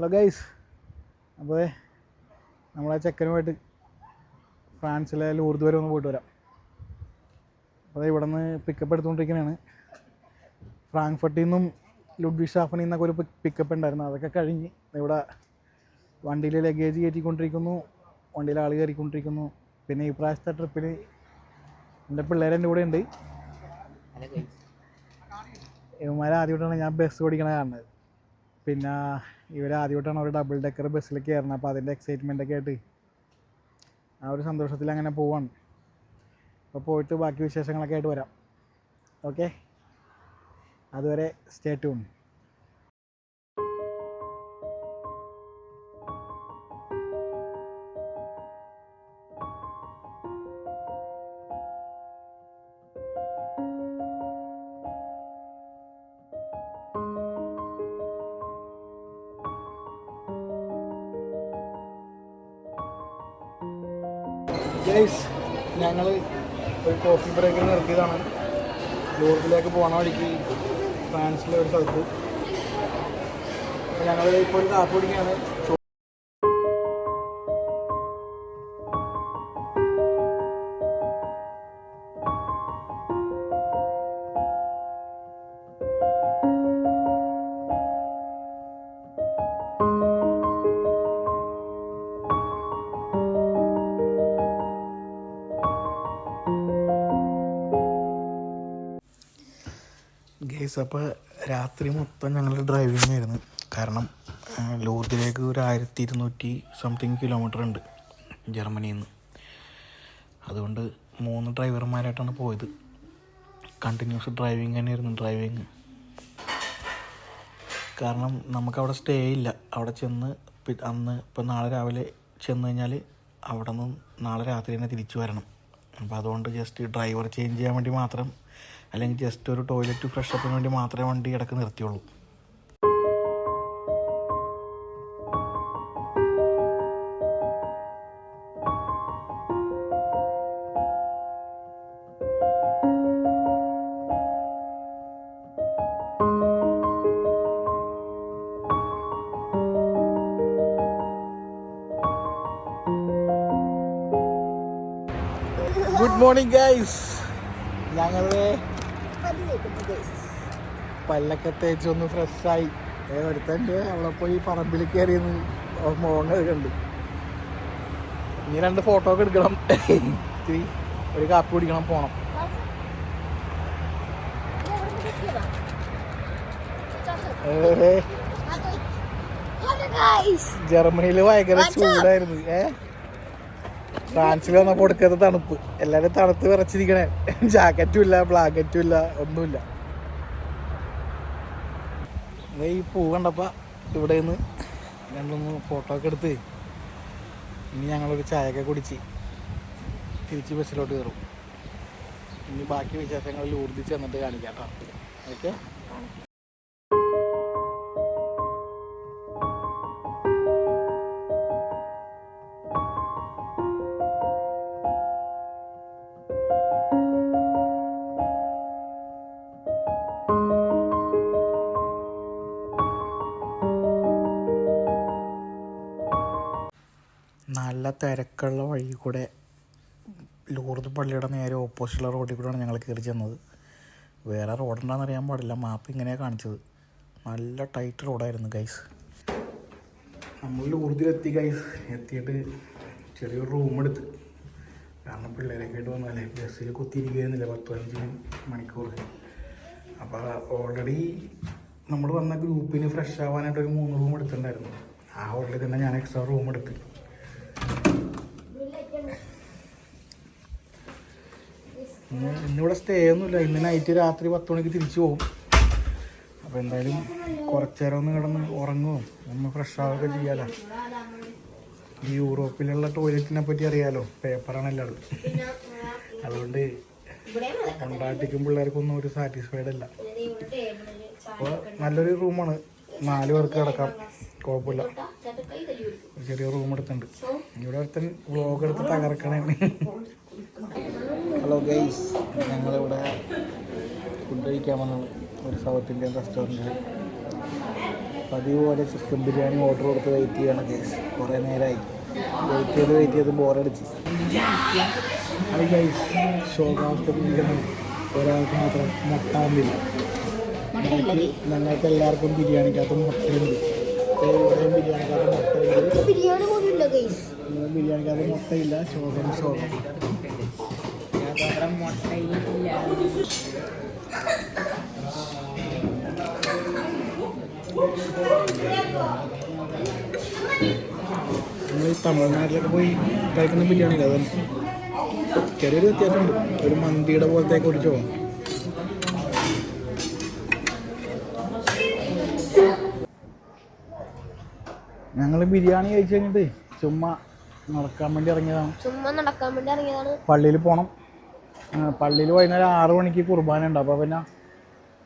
Hello guys അപ്പോൾ നമ്മളെ ചെക്കനുമായിട്ട് ഫ്രാൻസിലെ ലൂർദ് വരെ ഒന്ന് പോയിട്ട് വരാം. അപ്പോൾ ഇവിടെ നിന്ന് പിക്കപ്പ് എടുത്തുകൊണ്ടിരിക്കുന്നതാണ് ഫ്രാങ്ക്ഫർട്ടിൽ നിന്നും ലുഡ്വി ഷാഫനിൽ നിന്നൊക്കെ ഒരു പിക്കപ്പ് ഉണ്ടായിരുന്നു. അതൊക്കെ കഴിഞ്ഞ് ഇവിടെ വണ്ടിയിൽ ലഗേജ് കയറ്റിക്കൊണ്ടിരിക്കുന്നു. വണ്ടിയിൽ ആൾ കയറിക്കൊണ്ടിരിക്കുന്നു. പിന്നെ ഈ പ്രാവശ്യത്തെ ട്രിപ്പിൽ എന്റെ പിള്ളേർ എന്റെ കൂടെ ഉണ്ട്. ഇവന്മാരെ ആദ്യമായിട്ടാണ് ഞാൻ ബസ് ഓടിക്കണ കാണുന്നത്. പിന്നെ ഇവർ ആദ്യമായിട്ടാണ് ഒരു ഡബിൾ ഡെക്കർ ബസ്സിൽ കയറുന്നത് അപ്പോൾ അതിന്റെ എക്സൈറ്റ്മെന്റ് ഒക്കെ ആയിട്ട് ആ ഒരു സന്തോഷത്തിൽ അങ്ങനെ പോവാണ്. അപ്പോൾ പോയിട്ട് ബാക്കി വിശേഷങ്ങളൊക്കെ ആയിട്ട് വരാം. ഓക്കെ അതുവരെ സ്റ്റേ ട്യൂൺ പോകണ വഴിക്ക് ഫ്രാൻസിലെ ഒരു സ്ഥലത്ത്. ഞങ്ങൾ ഇപ്പോൾ ഒരു കാപ്പ് കുടിക്കുകയാണ് ഗേസ് അപ്പോൾ രാത്രി മൊത്തം ഞങ്ങൾ ഡ്രൈവിംഗ് ആയിരുന്നു. കാരണം ലൂർദിലേക്ക് ഒരു ആയിരത്തി ഇരുന്നൂറ്റി സംതിങ് കിലോമീറ്റർ ഉണ്ട് ജർമ്മനിയിൽ നിന്ന് അതുകൊണ്ട് മൂന്ന് ഡ്രൈവർമാരായിട്ടാണ് പോയത്. കണ്ടിന്യൂസ് ഡ്രൈവിംഗ് തന്നെയായിരുന്നു ഡ്രൈവിങ് കാരണം നമുക്കവിടെ സ്റ്റേ ഇല്ല. അവിടെ ചെന്ന് അന്ന് ഇപ്പം നാളെ രാവിലെ ചെന്ന് കഴിഞ്ഞാൽ അവിടെ നിന്ന് നാളെ രാത്രി തന്നെ തിരിച്ചു വരണം. അപ്പോൾ അതുകൊണ്ട് ജസ്റ്റ് ഡ്രൈവർ ചേഞ്ച് ചെയ്യാൻ വേണ്ടി മാത്രം അല്ലെങ്കിൽ ജസ്റ്റ് ഒരു ടോയ്ലറ്റ് ഫ്രഷ് അപ്പിന് വേണ്ടി മാത്രമേ വണ്ടി ഇടയ്ക്ക് നിർത്തിയുള്ളൂ. ഗുഡ് മോർണിംഗ് ഗൈസ് ഞങ്ങൾ പല്ലൊക്കെ തേച്ചൊന്ന് ഫ്രഷായി. ഒരുത്തന്റെ അവിടെ പോയി പറമ്പിൽ കയറിയെന്ന് മോങ്ങ കണ്ട്. ഇനി രണ്ട് ഫോട്ടോ ഒക്കെ എടുക്കണം. ഇത്തിരി ഒരു കാപ്പി കുടിക്കണം പോണം. ജർമ്മനിയിൽ ഭയങ്കര ചൂടായിരുന്നു. ഏ? ഫ്രാൻസിൽ വന്നപ്പോൾ കൊടുക്കാത്ത തണുപ്പ്. എല്ലാവരും തണുത്ത് വിറച്ചിരിക്കണേ. ജാക്കറ്റും ഇല്ല ബ്ലാങ്കറ്റും ഇല്ല ഒന്നുമില്ല. ഈ പൂ കണ്ടപ്പോൾ ഇവിടെ നിന്ന് രണ്ടൊന്ന് ഫോട്ടോ ഒക്കെ എടുത്ത് ഇനി ഞങ്ങളൊരു ചായയൊക്കെ കുടിച്ച് തിരിച്ച് ബസ്സിലോട്ട് കയറും ഇനി ബാക്കി വിശേഷങ്ങളിൽ ഊർജിച്ച് എന്നിട്ട് കാണിക്കാം കേട്ടോ. ഓക്കെ തിരക്കുള്ള വഴി കൂടെ ലൂർദ് പള്ളിയുടെ നേരെ ഓപ്പോസിറ്റുള്ള റോഡിൽ കൂടെയാണ് ഞങ്ങൾ കയറി ചെന്നത്. വേറെ റോഡുണ്ടാന്ന് അറിയാൻ പാടില്ല. മാപ്പ് ഇങ്ങനെയാണ് കാണിച്ചത്. നല്ല ടൈറ്റ് റോഡായിരുന്നു ഗൈസ് നമ്മൾ ലൂർദിലെത്തി ഗൈസ് എത്തിയിട്ട് ചെറിയൊരു റൂം എടുത്ത്. കാരണം പിള്ളേരൊക്കെ ആയിട്ട് വന്നാലേ ബസ്സിൽ കുത്തിയിരിക്കുന്നില്ല പത്ത് അഞ്ച് മണിക്കൂർ. അപ്പോൾ ഓൾറെഡി നമ്മൾ വന്ന ഗ്രൂപ്പിന് ഫ്രഷ് ആവാനായിട്ട് ഒരു മൂന്ന് റൂം എടുത്തിട്ടുണ്ടായിരുന്നു. ആ ഹോട്ടലിൽ തന്നെ ഞാൻ എക്സ്ട്രാ റൂം എടുത്ത്. ഇന്ന് ഇന്നിവിടെ സ്റ്റേ ഒന്നുമില്ല. ഇന്ന് നൈറ്റ് രാത്രി പത്ത് മണിക്ക് തിരിച്ചു പോകും അപ്പോൾ എന്തായാലും കുറച്ചേരം ഒന്ന് കിടന്ന് ഉറങ്ങും. ഒന്ന് ഫ്രഷ് ആവുകയൊക്കെ ചെയ്യാലോ. ഈ യൂറോപ്പിലുള്ള ടോയ്ലറ്റിനെ പറ്റി അറിയാലോ. പേപ്പറാണ് എല്ലായിടത്തും. അതുകൊണ്ട് കൊണ്ടാട്ടിക്കും പിള്ളേർക്കൊന്നും ഒരു സാറ്റിസ്ഫൈഡ് അല്ല. അപ്പോൾ നല്ലൊരു റൂമാണ് നാല് പേർക്ക് കിടക്കാം. കുഴപ്പമില്ല. ചെറിയ റൂം എടുത്തിട്ടുണ്ട്. ഇവിടെ ഒരുത്തൻ വ്ളോഗ് എടുത്ത് തകർക്കണേ. ഹലോ ഗൈസ് ഞങ്ങളിവിടെ ഫുഡ് കഴിക്കാൻ വന്നത് ഒരു സൗത്ത് ഇന്ത്യൻ റെസ്റ്റോറന്റിൽ പതിവ് പോലെ ചിക്കൻ ബിരിയാണി ഓർഡർ കൊടുത്ത് വെയിറ്റ് ചെയ്യണം ഗൈസ് കുറേ നേരമായി വെയിറ്റ് ചെയ്ത് വെയിറ്റ് ചെയ്ത് ബോറടിച്ച് അത് ഗൈസ് ശോകാവസ്ഥപ്പിരിക്കുന്നത് ഒരാൾക്ക് മാത്രം മുട്ട വന്നില്ല ഞങ്ങൾക്ക് എല്ലാവർക്കും ബിരിയാണിക്കകത്ത് മുട്ടയുണ്ട്. ഇവിടെയും ബിരിയാണിക്കകത്ത് മുട്ടയുണ്ട്. ബിരിയാണിക്കകത്ത് മുട്ടയില്ല. ശോകം ശോകം നമ്മൾ ഈ തമിഴ്നാട്ടിലൊക്കെ പോയി കഴിക്കുന്ന ബിരിയാണി അത് ചെറിയൊരു വ്യത്യാസമുണ്ട്. ഒരു മന്തിയുടെ പോലത്തേക്ക് കുടിച്ചു. പോകാം ഞങ്ങൾ ബിരിയാണി കഴിച്ചു കഴിഞ്ഞിട്ട് ചുമ്മാ നടക്കാൻ വേണ്ടി ഇറങ്ങിയതാണ്. ചുമ്മാ നടക്കാൻ വേണ്ടി ഇറങ്ങിയതാണ്. പള്ളിയിൽ പോകണം പള്ളിയിൽ വൈകുന്നേരം ആറു മണിക്ക് കുർബാന ഉണ്ട്. അപ്പോൾ പിന്നെ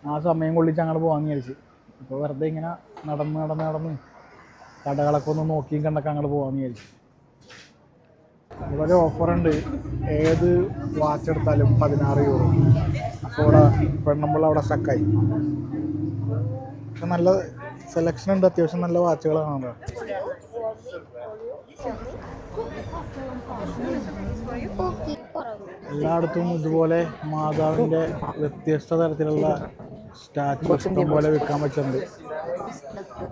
ആ സമയം കൊള്ളിച്ച് അങ്ങോട്ട് പോകാമെന്ന് വിചാരിച്ച്. അപ്പോൾ വെറുതെ ഇങ്ങനെ നടന്ന് നടന്ന് നടന്ന് കടകളൊക്കെ ഒന്ന് നോക്കിയും കണ്ടൊക്കെ അങ്ങോട്ട് പോകാമെന്ന് വിചാരിച്ചു. ഇവിടെ ഓഫറുണ്ട് ഏത് വാച്ച് എടുത്താലും പതിനാറ് യൂറോ അപ്പോൾ ഇവിടെ പെണ്ണുമ്പോൾ അവിടെ സ്റ്റക്കായി പക്ഷെ നല്ല സെലക്ഷൻ ഉണ്ട്. അത്യാവശ്യം നല്ല വാച്ചുകളാണ് അവിടെ ഓക്കെ എല്ലായിടത്തും ഇതുപോലെ മാതാവിന്റെ വ്യത്യസ്ത തരത്തിലുള്ള സ്റ്റാച്ചു ഇഷ്ടം പോലെ വിൽക്കാൻ പറ്റുന്നുണ്ട്.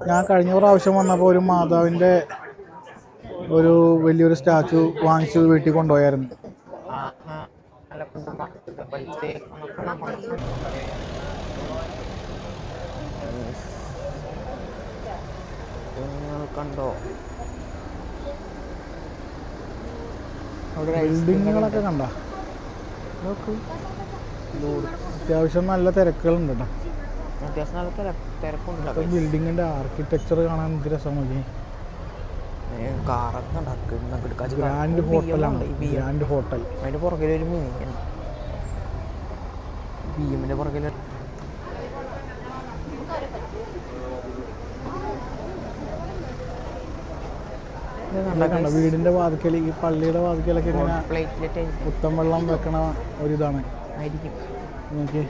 ഞാൻ കഴിഞ്ഞ പ്രാവശ്യം വന്നപ്പോൾ ഒരു മാതാവിന്റെ ഒരു വലിയൊരു സ്റ്റാച്ചു വാങ്ങിച്ച് വീട്ടിൽ കൊണ്ടുപോയായിരുന്നു. കണ്ടോ? ബിൽഡിങ്ങുകളൊക്കെ കണ്ട? നോക്ക്. അത്യാവശ്യം നല്ല തിരക്കുകളുണ്ട് കേട്ടോ അത്യാവശ്യം നല്ല തിരക്ക് തിരക്കുണ്ട്. ബിൽഡിങ്ങിന്റെ ആർക്കിടെക്ചർ കാണാൻ എന്ത് രസം നോക്കി കാറൊക്കെ ഉണ്ടാക്കി ഗ്രാൻഡ് ഹോട്ടലാണ് ഗ്രാൻഡ് ഹോട്ടൽ അതിന്റെ പുറകിലൊരു മീൻ. ബി എമ്മിന്റെ പുറകിൽ കണ്ട വീടിന്റെ വാതിക്കൽ ഈ പള്ളിയുടെ വാതിക്കലൊക്കെ ഇങ്ങനെ പുത്തൻ വെള്ളം വെക്കണ ഒരിതാണ്. നോക്കി.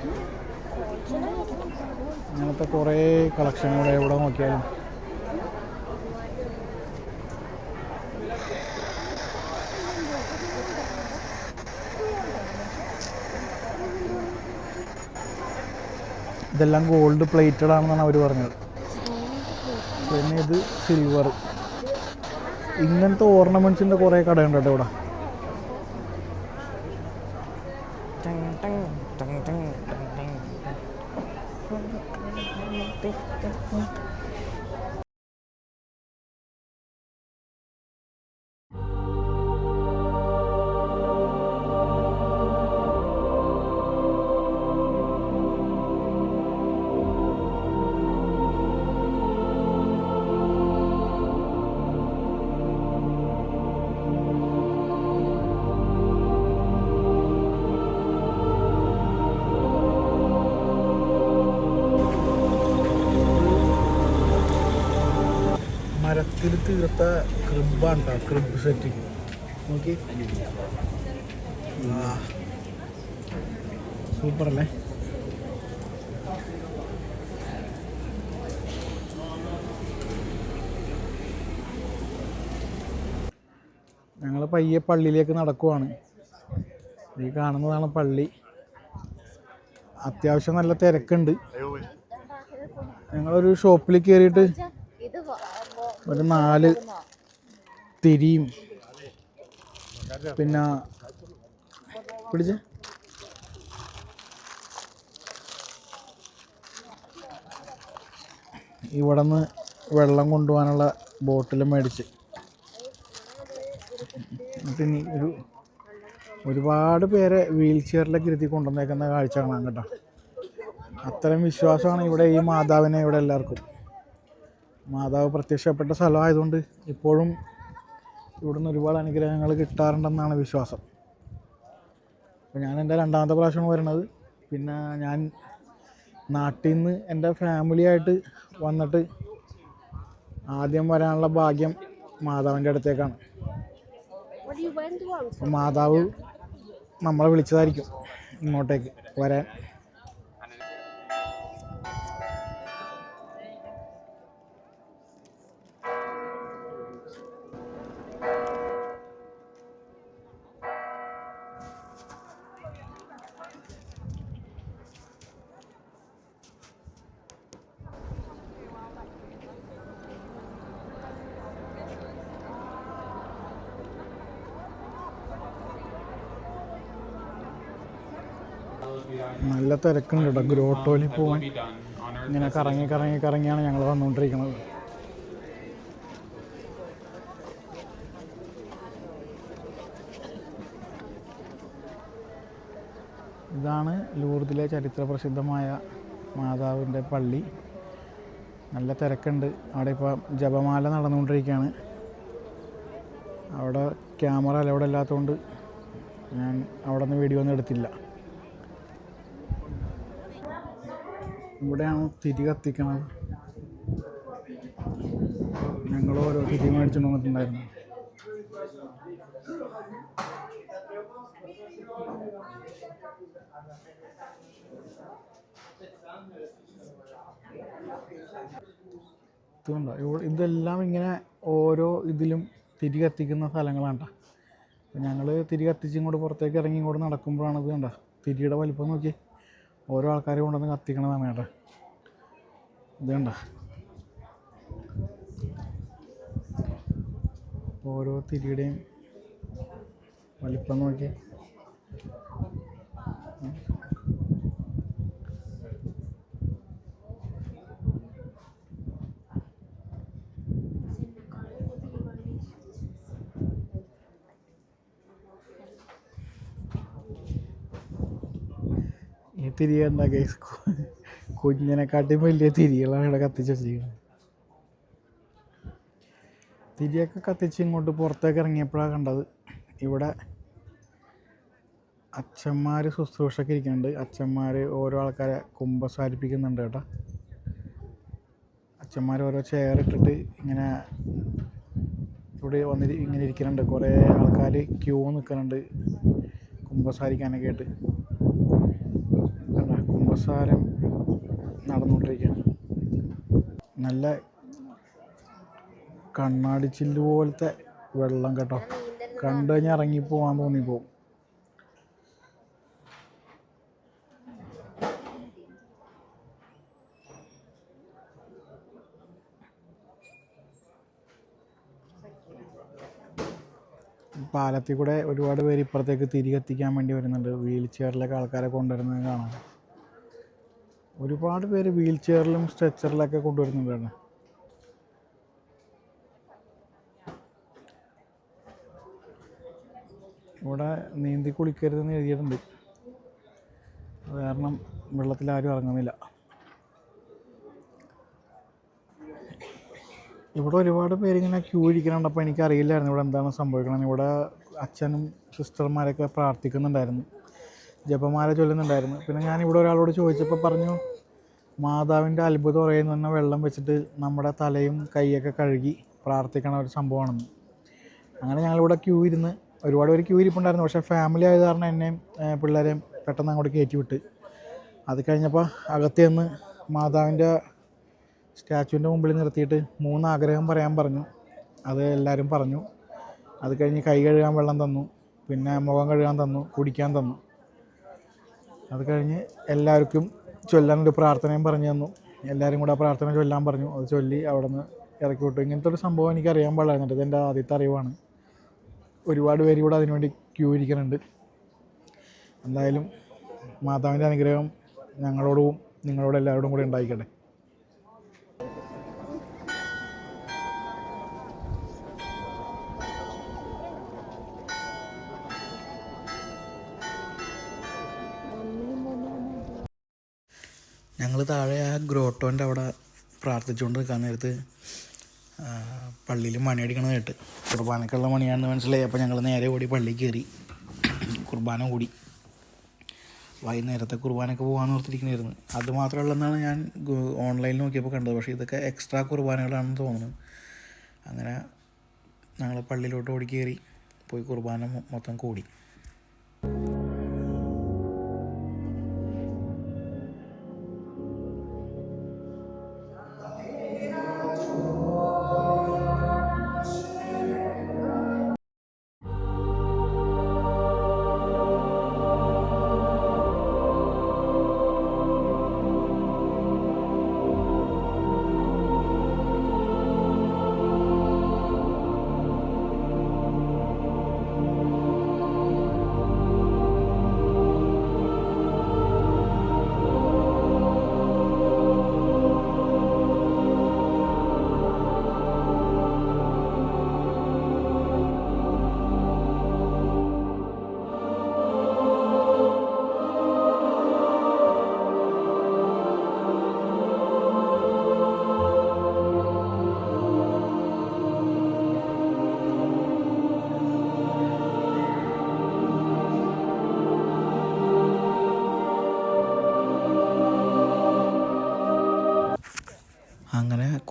അങ്ങനത്തെ കുറേ കളക്ഷനുകൾ എവിടെ നോക്കിയാലും. ഇതെല്ലാം ഗോൾഡ് പ്ലേറ്റഡ് ആണെന്നാണ് അവർ പറഞ്ഞത്. പിന്നെ ഇത് സിൽവർ ഇങ്ങനത്തെ ഓർണമെന്റ്സിന്റെ കുറേ കടയുണ്ട് കേട്ടോ ഇവിടെ. തീർത്ത ക്രിബാണ് കേട്ടോ ക്രിബ് സെറ്റ് നോക്കി. സൂപ്പർ അല്ലേ ഞങ്ങൾ പയ്യെ പള്ളിയിലേക്ക് നടക്കുവാണ്. ഈ കാണുന്നതാണ് പള്ളി. അത്യാവശ്യം നല്ല തിരക്കുണ്ട്. ഞങ്ങളൊരു ഷോപ്പിൽ കയറിയിട്ട് ഒരു നാല് തിരിയും. പിന്നെ പിടിച്ച് ഇവിടെ നിന്ന് വെള്ളം കൊണ്ടുപോകാനുള്ള ബോട്ടിൽ മേടിച്ച്. എന്നിട്ട് ഒരു ഒരുപാട് പേരെ വീൽ ചെയറിലൊക്കെ ഇരുത്തി കൊണ്ടുവന്നേക്കുന്ന കാഴ്ച കാണാൻ കേട്ടോ. അത്തരം വിശ്വാസമാണ് ഇവിടെ ഈ മാതാവിനെ ഇവിടെ എല്ലാവർക്കും. മാതാവ് പ്രത്യക്ഷപ്പെട്ട സ്ഥലമായതുകൊണ്ട് ഇപ്പോഴും ഇവിടുന്ന് ഒരുപാട് അനുഗ്രഹങ്ങൾ കിട്ടാറുണ്ടെന്നാണ് വിശ്വാസം. അപ്പോൾ ഞാൻ എന്റെ രണ്ടാമത്തെ പ്രാവശ്യമാണ് വരുന്നത്. പിന്നെ ഞാൻ നാട്ടിൽ നിന്ന് എന്റെ ഫാമിലിയായിട്ട് വന്നിട്ട് ആദ്യം വരാനുള്ള ഭാഗ്യം മാതാവിന്റെ അടുത്തേക്കാണ്. മാതാവ് നമ്മളെ വിളിച്ചതായിരിക്കും ഇങ്ങോട്ടേക്ക് വരാൻ. നല്ല തിരക്കുണ്ട് കേട്ടോ. പോവാൻ done on Earth. ഇങ്ങനെ കറങ്ങി കറങ്ങി കറങ്ങിയാണ് ഞങ്ങൾ വന്നുകൊണ്ടിരിക്കുന്നത്. ഇതാണ് ലൂർദിലെ ചരിത്ര പ്രസിദ്ധമായ മാതാവിന്റെ പള്ളി. നല്ല തിരക്കുണ്ട്. അവിടെ ഇപ്പോൾ ജപമാല നടന്നുകൊണ്ടിരിക്കുകയാണ്. അവിടെ ക്യാമറ അലവിടെ ഇല്ലാത്തതുകൊണ്ട് ഞാൻ അവിടെ നിന്ന് വീഡിയോ ഒന്നും എടുത്തില്ല. ഇവിടെയാണ് തിരി കത്തിക്കണത്. ഞങ്ങൾ ഓരോ തിരി മേടിച്ചുകൊണ്ട് വന്നിട്ടുണ്ടായിരുന്നു. ഇവിടെ ഇതെല്ലാം ഇങ്ങനെ ഓരോ ഇതിലും തിരി കത്തിക്കുന്ന സ്ഥലങ്ങളാണ് ഞങ്ങൾ തിരി കത്തിച്ച് ഇങ്ങോട്ട് പുറത്തേക്ക് ഇറങ്ങി ഇങ്ങോട്ട് നടക്കുമ്പോഴാണ് ഇത് കണ്ട? തിരിയുടെ വലിപ്പം നോക്കി. ഓരോ ആൾക്കാർ കൊണ്ടുവന്ന് കത്തിക്കണതാണ് കേട്ടോ. ഇത് കണ്ട. ഓരോ തിരിയുടെയും വലിപ്പം നോക്കി. ഈ തിരികണ്ട കേസ് കുഞ്ഞിനെക്കാട്ടിയും വലിയ തിരികളാണ് ഇവിടെ കത്തിച്ച് വെച്ചിരിക്കുന്നത്. തിരിയൊക്കെ കത്തിച്ച് ഇങ്ങോട്ട് പുറത്തേക്ക് ഇറങ്ങിയപ്പോഴാണ് കണ്ടത്. ഇവിടെ അച്ഛന്മാർ ശുശ്രൂഷയ്ക്ക് ഇരിക്കുന്നുണ്ട്. അച്ഛന്മാർ ഓരോ ആൾക്കാരെ കുമ്പസാരിപ്പിക്കുന്നുണ്ട് കേട്ടോ. അച്ഛന്മാർ ഓരോ ചെയർ ഇട്ടിട്ട് ഇങ്ങനെ ഇവിടെ വന്നിട്ട് ഇങ്ങനെ ഇരിക്കുന്നുണ്ട്. കുറേ ആൾക്കാർ ക്യൂ നിൽക്കുന്നുണ്ട് കുമ്പസാരിക്കാനൊക്കെ ആയിട്ട്. കുമ്പസാരം നടന്നുകൊണ്ടിരിക്കുകയാണ്. നല്ല കണ്ണാടി ചില്ല് പോലത്തെ വെള്ളം കേട്ടോ. കണ്ടു കഴിഞ്ഞാൽ ഇറങ്ങിപ്പോവാൻ തോന്നിപ്പോവും പാലത്തിൽ കൂടെ ഒരുപാട് പേര് ഇപ്പുറത്തേക്ക് തിരികെത്തിക്കാൻ വേണ്ടി വരുന്നുണ്ട്. വീൽ ചെയറിലൊക്കെ ആൾക്കാരെ കൊണ്ടുവരുന്നത് കാണാം. ഒരുപാട് പേര് വീൽ ചെയറിലും സ്ട്രെച്ചറിലൊക്കെ കൊണ്ടുവരുന്നുണ്ടാണ് ഇവിടെ നീന്തി കുളിക്കരുതെന്ന് എഴുതിയിട്ടുണ്ട്. കാരണം വെള്ളത്തിൽ ആരും ഇറങ്ങുന്നില്ല. ഇവിടെ ഒരുപാട് പേരിങ്ങനെ ക്യൂ ഇരിക്കുന്നുണ്ട്. അപ്പോൾ എനിക്കറിയില്ലായിരുന്നു ഇവിടെ എന്താണ് സംഭവിക്കണമെന്ന് ഇവിടെ അച്ഛനും സിസ്റ്റർമാരൊക്കെ പ്രാർത്ഥിക്കുന്നുണ്ടായിരുന്നു. ജപമാല ചൊല്ലുന്നുണ്ടായിരുന്നു. പിന്നെ ഞാൻ ഇവിടെ ഒരാളോട് ചോദിച്ചപ്പോൾ പറഞ്ഞു മാതാവിന്റെ അത്ഭുതം പറയുന്ന തന്നെ വെള്ളം വെച്ചിട്ട് നമ്മുടെ തലയും കൈയൊക്കെ കഴുകി പ്രാർത്ഥിക്കണ ഒരു സംഭവമാണെന്ന്. അങ്ങനെ ഞങ്ങളിവിടെ ക്യൂ ഇരുന്ന് ഒരുപാട് പേര് ക്യൂ ഇരിപ്പുണ്ടായിരുന്നു. പക്ഷേ ഫാമിലി ആയത് കാരണം എന്നെയും പിള്ളേരെയും പെട്ടെന്ന് അങ്ങോട്ട് കയറ്റി വിട്ട് അത് കഴിഞ്ഞപ്പോൾ അകത്ത് നിന്ന് മാതാവിന്റെ സ്റ്റാച്ചുവിന്റെ മുമ്പിൽ നിർത്തിയിട്ട് മൂന്ന് ആഗ്രഹം പറയാൻ പറഞ്ഞു. അത് എല്ലാവരും പറഞ്ഞു. അത് കഴിഞ്ഞ് കൈ കഴുകാൻ വെള്ളം തന്നു. പിന്നെ മുഖം കഴുകാൻ തന്നു കുടിക്കാൻ തന്നു. അത് കഴിഞ്ഞ് എല്ലാവർക്കും ചൊല്ലാനൊരു പ്രാർത്ഥനയും പറഞ്ഞു തന്നു. എല്ലാവരും കൂടെ ആ പ്രാർത്ഥന ചൊല്ലാൻ പറഞ്ഞു. അത് ചൊല്ലി അവിടെ നിന്ന് ഇറക്കി വിട്ടു. ഇങ്ങനത്തെ ഒരു സംഭവം എനിക്ക് അറിയാൻ പാടില്ലായിരുന്നു ഇതെന്റെ ആദ്യത്തെ അറിവാണ്. ഒരുപാട് പേര് ഇവിടെ അതിനുവേണ്ടി ക്യൂ ഇരിക്കുന്നുണ്ട്. എന്തായാലും മാതാവിന്റെ അനുഗ്രഹം ഞങ്ങളോടും നിങ്ങളോടും എല്ലാവരോടും കൂടി ഉണ്ടായിക്കട്ടെ. ഞങ്ങൾ താഴെ ആ ഗ്രോട്ടോന്റെ അവിടെ പ്രാർത്ഥിച്ചുകൊണ്ട് നിൽക്കാൻ നേരത്ത് പള്ളിയിൽ മണിയടിക്കണ കേട്ട്. കുർബാനക്കുള്ള മണിയാണെന്ന് മനസ്സിലായി. അപ്പോൾ ഞങ്ങൾ നേരെ ഓടി പള്ളിയിൽ കയറി കുർബാന കൂടി. വൈകുന്നേരത്തെ കുർബാനയ്ക്ക് പോകാമെന്ന് ഓർത്തിരിക്കണമായിരുന്നു അത് മാത്രമല്ലെന്നാണ് ഞാൻ ഓൺലൈനിൽ നോക്കിയപ്പോൾ കണ്ടത്. പക്ഷേ ഇതൊക്കെ എക്സ്ട്രാ കുർബാനകളാണെന്ന് തോന്നുന്നു. അങ്ങനെ ഞങ്ങൾ പള്ളിയിലോട്ട് ഓടി കയറി പോയി കുർബാന മൊത്തം കൂടി.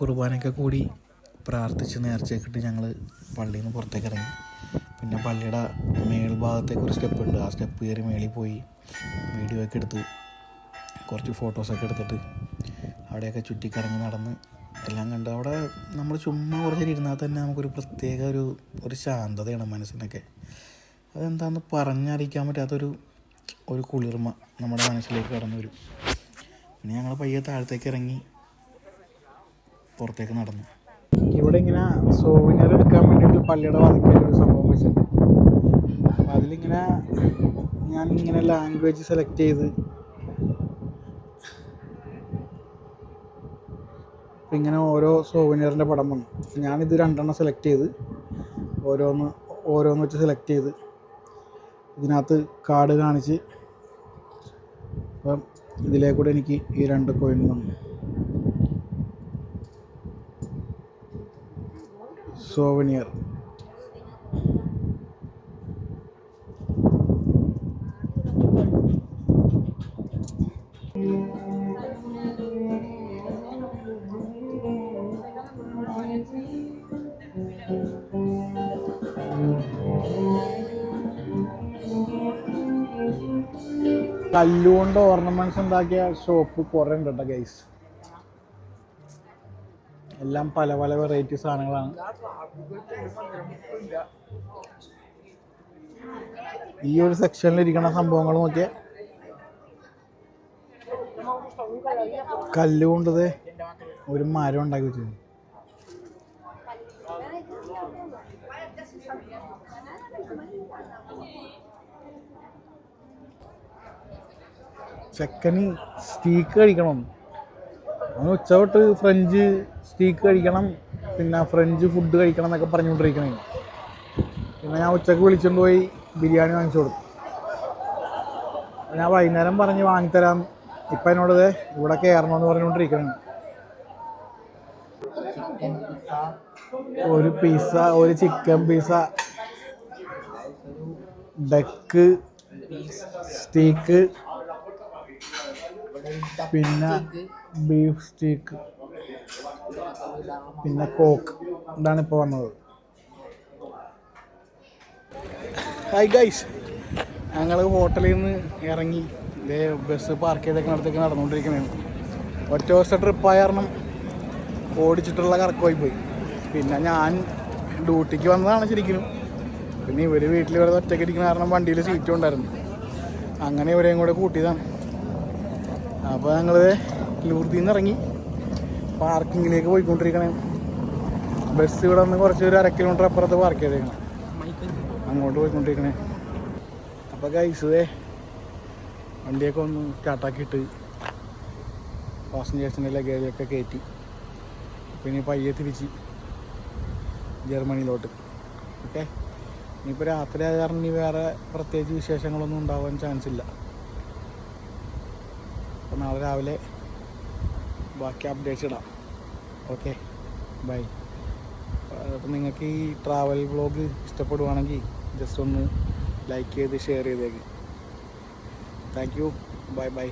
കുർബാനയൊക്കെ കൂടി പ്രാർത്ഥിച്ച് നേർച്ചയൊക്കെ ഇട്ട് ഞങ്ങൾ പള്ളിയിൽ നിന്ന് പുറത്തേക്ക് ഇറങ്ങി. പിന്നെ പള്ളിയുടെ മേൽഭാഗത്തേക്ക് ഒരു സ്റ്റെപ്പ് ഉണ്ട് ആ സ്റ്റെപ്പ് കയറി മേളിൽ പോയി വീഡിയോ ഒക്കെ എടുത്ത് കുറച്ച് ഫോട്ടോസൊക്കെ എടുത്തിട്ട് അവിടെയൊക്കെ ചുറ്റിക്കറങ്ങി നടന്ന് എല്ലാം കണ്ട് അവിടെ നമ്മൾ ചുമ്മാ കുറച്ച് ഇരുന്നാൽ തന്നെ നമുക്കൊരു പ്രത്യേക ഒരു ഒരു ശാന്തതയാണ് മനസ്സിനൊക്കെ. അതെന്താണെന്ന് പറഞ്ഞറിയിക്കാൻ പറ്റാത്തൊരു ഒരു കുളിർമ നമ്മുടെ മനസ്സിലേക്ക് കടന്നു വരും പിന്നെ ഞങ്ങൾ പയ്യെ താഴത്തേക്ക് ഇറങ്ങി പുറത്തേക്ക് നടന്നു. ഇവിടെ ഇങ്ങനെ സോവിനിയർ എടുക്കാൻ വേണ്ടിയിട്ട് പള്ളിയുടെ വാതിക്കൽ ഒരു സംഭവം വെച്ചിട്ടുണ്ട്. അപ്പം അതിലിങ്ങനെ ഞാൻ ഇങ്ങനെ ലാംഗ്വേജ് സെലക്ട് ചെയ്ത് ഇങ്ങനെ ഓരോ സോവിനിയറിന്റെ പടം വന്നു. ഞാനിത് രണ്ടെണ്ണം സെലക്ട് ചെയ്ത് ഓരോന്ന് ഓരോന്ന് വെച്ച് സെലക്ട് ചെയ്ത് ഇതിനകത്ത് കാർഡ് കാണിച്ച് അപ്പം ഇതിലേക്കൂടെ എനിക്ക് ഈ രണ്ട് കോയിൻ വന്നു. സോവനിയർ കല്ലുകൊണ്ട് ഓർണമെന്റ്സ് ഉണ്ടാക്കിയ ഷോപ്പ് കുറേ ഉണ്ട് കേട്ടോ ഗൈസ് എല്ലാം പല പല വെറൈറ്റി സാധനങ്ങളാണ്. ഈ ഒരു സെക്ഷനിൽ ഇരിക്കുന്ന സംഭവങ്ങൾ നോക്കിയ. കല്ലുകൊണ്ടത് ഒരു മരം ഉണ്ടാക്കി വെച്ചിരുന്നു. ചെക്കന് സ്റ്റീക്ക് കഴിക്കണം. അവന് ഉച്ച തൊട്ട് ഫ്രഞ്ച് സ്റ്റീക്ക് കഴിക്കണം പിന്നെ ഫ്രഞ്ച് ഫുഡ് കഴിക്കണം എന്നൊക്കെ പറഞ്ഞുകൊണ്ടിരിക്കണേ. പിന്നെ ഞാൻ ഉച്ചയ്ക്ക് വിളിച്ചുകൊണ്ട് പോയി ബിരിയാണി വാങ്ങിച്ചു കൊടുത്തു. ഞാൻ വൈകുന്നേരം പറഞ്ഞ് വാങ്ങിത്തരാം. ഇപ്പം എന്നോട് ദേ ഇവിടെ കയറണമെന്ന് പറഞ്ഞുകൊണ്ടിരിക്കണേ. ഒരു പിസ്സ ഒരു ചിക്കൻ പിസ്സ ഡക്ക് സ്റ്റീക്ക് പിന്നെ ബീഫ് സ്റ്റീക്ക് പിന്നെ കോക്ക് ഇതാണ് ഇപ്പോൾ വന്നത്. ഹായ് ഗൈസ് ഞങ്ങൾ ഹോട്ടലിൽ നിന്ന് ഇറങ്ങി. ഇതേ ബസ് പാർക്ക് ചെയ്തൊക്കെ ചെയ്തേക്കുന്നിടത്തേക്ക് നടന്നുകൊണ്ടിരിക്കുന്നതാണ് ഒറ്റ ദിവസത്തെ ട്രിപ്പായ കാരണം ഓടിച്ചിട്ടുള്ള കറക്കമായി പോയി. പിന്നെ ഞാൻ ഡ്യൂട്ടിക്ക് വന്നതാണ് ശരിക്കും പിന്നെ ഇവർ വീട്ടിൽ വെറുതെ ഒറ്റയ്ക്ക് ഇരിക്കുന്ന കാരണം വണ്ടിയിൽ സീറ്റും ഉണ്ടായിരുന്നു. അങ്ങനെ ഇവരെയും കൂടെ കൂട്ടിയതാണ്. അപ്പോൾ ഞങ്ങൾ ലൂർദിൽ നിന്ന് ഇറങ്ങി. പാർക്കിങ്ങിലേക്ക് പോയിക്കൊണ്ടിരിക്കണേ. ബസ് ഇവിടെ നിന്ന് കുറച്ച് ഒരു അര കിലോമീറ്റർ അപ്പുറത്ത് പാർക്ക് ചെയ്തേക്കണം. അങ്ങോട്ട് പോയിക്കൊണ്ടിരിക്കണേ. അപ്പോൾ ഗൈസേ വണ്ടിയൊക്കെ ഒന്ന് സ്റ്റാർട്ടാക്കിയിട്ട് പാസഞ്ചേഴ്സിന്റെ ലഗേജൊക്കെ കയറ്റി പിന്നെ പയ്യെ തിരിച്ച് ജർമ്മനിയിലോട്ട്. ഓക്കെ ഇനിയിപ്പോൾ രാത്രി ആയ കാരണം ഇനി വേറെ പ്രത്യേകിച്ച് വിശേഷങ്ങളൊന്നും ഉണ്ടാവാൻ ചാൻസ് ഇല്ല. അപ്പോൾ നാളെ രാവിലെ ബാക്കി അപ്ഡേറ്റ്സ് ഇടാം. ഓക്കെ ബൈ അപ്പം നിങ്ങൾക്ക് ഈ ട്രാവൽ വ്ളോഗ് ഇഷ്ടപ്പെടുവാണെങ്കിൽ ജസ്റ്റ് ഒന്ന് ലൈക്ക് ചെയ്ത് ഷെയർ ചെയ്തേക്ക്. Thank you bye bye